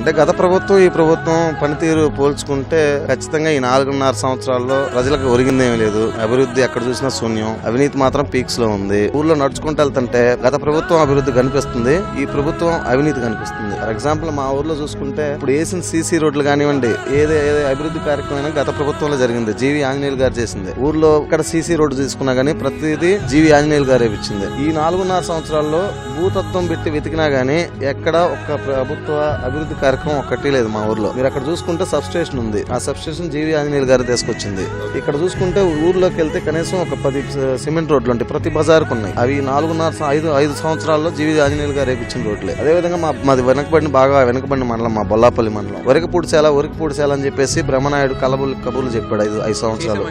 అంటే గత ప్రభుత్వం ఈ ప్రభుత్వం పనితీరు పోల్చుకుంటే ఖచ్చితంగా ఈ నాలుగున్నర సంవత్సరాల్లో ప్రజలకు ఒరిగిందేమీ లేదు. అభివృద్ధి ఎక్కడ చూసినా శూన్యం. అవినీతి మాత్రం పీక్స్లో ఉంది. ఊర్లో నడుచుకుంటూ వెళ్తుంటే గత ప్రభుత్వం అభివృద్ధి కనిపిస్తుంది. ఈ ప్రభుత్వం అవినీతి కనిపిస్తుంది. ఫర్ ఎగ్జాంపుల్ మా ఊర్లో చూసుకుంటే ఇప్పుడు వేసిన సీసీ రోడ్లు కానివ్వండి ఏది ఏదో అభివృద్ధి కార్యక్రమం గత ప్రభుత్వంలో జరిగింది. జీవి ఆంజనేయులు గారు చేసింది. ఊర్లో ఇక్కడ సీసీ రోడ్డు తీసుకున్నా గానీ ప్రతిదీ జీవి ఆంజనేయులు గారు ఇచ్చింది. ఈ నాలుగున్నర సంవత్సరాల్లో భూతత్వం పెట్టి వెతికినా గానీ ఎక్కడ ఒక్క ప్రభుత్వ అభివృద్ధి కార్యక్రమం ఒక్కటి లేదు మా ఊర్లో. మీరు అక్కడ చూసుకుంటే సబ్ స్టేషన్ ఉంది. ఆ సబ్ స్టేషన్ జీవి ఆంజనేయులు గారు తీసుకొచ్చింది. ఇక్కడ చూసుకుంటే ఊర్లోకి వెళ్తే కనీసం ఒక పది సిమెంట్ రోడ్లు ఉంటాయి. ప్రతి బజార్కు ఉన్నాయి. అవి నాలుగున్నర ఐదు ఐదు సంవత్సరాల్లో జీవి ఆంజనేయులు గారు వేపించిన రోడ్లే. అదే విధంగా మా మాది వెనకబడిన బాగా వెనకబడిన మండలం మా బొల్లాపల్లి మండలం. వరకపూడిసేల వరకపూడిసేల అని చెప్పేసి బ్రహ్మనాయుడు కలబుల్ కబుర్లు చెప్పాడు ఐదు ఐదు సంవత్సరాలు.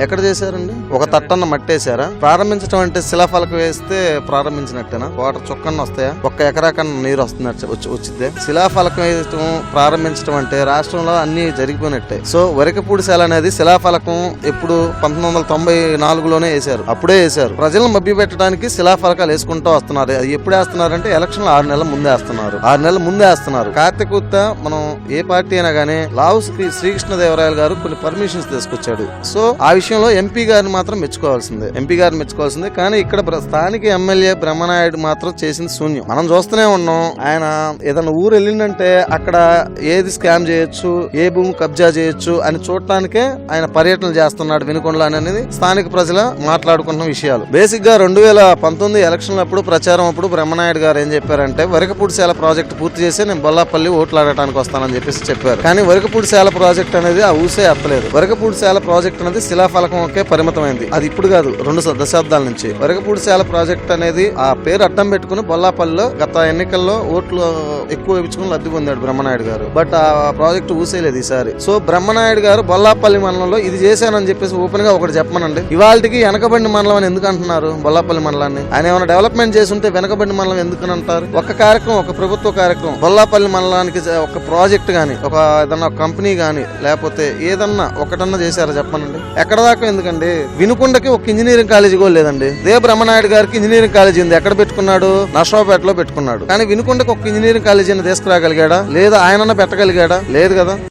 ఎక్కడ చేశారండి? ఒక తట్టన్న మట్టేశారా? ప్రారంభించడం అంటే శిలాఫలక వేస్తే ప్రారంభించినట్టేనా? వాటర్ చుక్కన్న వస్తాయా? ఒక్క ఎకరా కన్నా నీరు వస్తున్నట్టు వచ్చి వచ్చిద్దే. శిలాఫలకం వేయటం ప్రారంభించడం అంటే రాష్ట్రంలో అన్ని జరిగిపోయినట్టే. సో వరకపూడిశాల అనేది శిలాఫలకం ఎప్పుడు పంతొమ్మిది వందల తొంభై నాలుగులోనే వేశారు. అప్పుడే వేశారు. ప్రజలను మభ్యపెట్టడానికి శిలాఫలకాలు వేసుకుంటూ వస్తున్నారు. అది ఎప్పుడు వేస్తున్నారంటే ఎలక్షన్ ఆరు నెలల ముందే వేస్తున్నారు. ఆరు నెలల ముందే వేస్తున్నారు. కార్తీకూత్త మనం ఏ పార్టీ అయినా కానీ లావు శ్రీకృష్ణదేవరాయలు గారు కొన్ని పర్మిషన్స్ తీసుకొచ్చాడు. సో ఆ విషయంలో ఎంపీ గారిని మాత్రం మెచ్చుకోవాల్సిందే. ఎంపీ గారిని మెచ్చుకోవాల్సిందే. కానీ ఇక్కడ స్థానిక ఎమ్మెల్యే బ్రహ్మనాయుడు మాత్రం చేసింది శూన్యం. మనం చూస్తూనే ఉన్నాం. ఆయన ఏదైనా ఊరు వెళ్ళిందంటే అక్కడ ఏది స్కామ్ చేయొచ్చు ఏ భూమి కబ్జా చేయొచ్చు అని చూడటానికే ఆయన పర్యటన చేస్తున్నాడు వినుకొండలో అనేది స్థానిక ప్రజల మాట్లాడుకున్న విషయాలు. బేసిక్గా రెండు వేల పంతొమ్మిది ఎలక్షన్ల అప్పుడు ప్రచారం అప్పుడు బ్రహ్మనాయుడు గారు ఏం చెప్పారంటే వరకపూడిశాల ప్రాజెక్ట్ పూర్తి చేసి నేను బొల్లాపల్లి ఓట్లాడటానికి వస్తానని చెప్పేసి చెప్పారు. కానీ వరకపూడిశాల ప్రాజెక్ట్ అనేది ఆ ఊసే ఎత్తలేదు. వరకపూడిశాల ప్రాజెక్ట్ అనేది శిలా ఒకే పరిమితమైంది. అది ఇప్పుడు కాదు రెండు దశాబ్దాల నుంచి. వరకపూడిశాల ప్రాజెక్ట్ అనేది ఆ పేరు అడ్డం పెట్టుకుని బొల్లాపల్లిలో గత ఎన్నికల్లో ఓట్లు ఎక్కువ ఇచ్చుకుని లబ్ధి పొందాడు బ్రహ్మనాయుడు గారు. బట్ ఆ ప్రాజెక్ట్ ఊసేయలేదు ఈసారి. సో బ్రహ్మనాయుడు గారు బొల్లాపల్లి మండలంలో ఇది చేశానని చెప్పేసి ఓపెన్గా ఒకటి చెప్పమనండి. ఇవాళకి వెనకబడిన మండలం అని ఎందుకు అంటున్నారు బొల్లాపల్లి మండలాన్ని? ఆయన ఏమైనా డెవలప్మెంట్ చేసి ఉంటే వెనకబడిన మండలం ఎందుకు అంటారు? ఒక కార్యక్రమం ఒక ప్రభుత్వ కార్యక్రమం బొల్లాపల్లి మండలానికి ఒక ప్రాజెక్ట్ గాని ఒక ఏదన్నా కంపెనీ గాని లేకపోతే ఏదన్నా ఒకటన్నా చేశారా చెప్పనండి ఎక్కడ దాకా ఎందుకండి? వినుకొండకి ఒక ఇంజనీరింగ్ కాలేజీ కూడా లేదండి. దే బ్రహ్మనాయుడు గారికి ఇంజనీరింగ్ కాలేజీ ఉంది. ఎక్కడ పెట్టుకున్నాడు? నర్సరావుపేటలో పెట్టుకున్నాడు. కానీ వినుకొండకి ఒక ఇంజనీరింగ్ కాలేజీని తీసుకురాగలిగాడా? లేదా ఆయనన్న పెట్టగలిగాడా? లేదు కదా.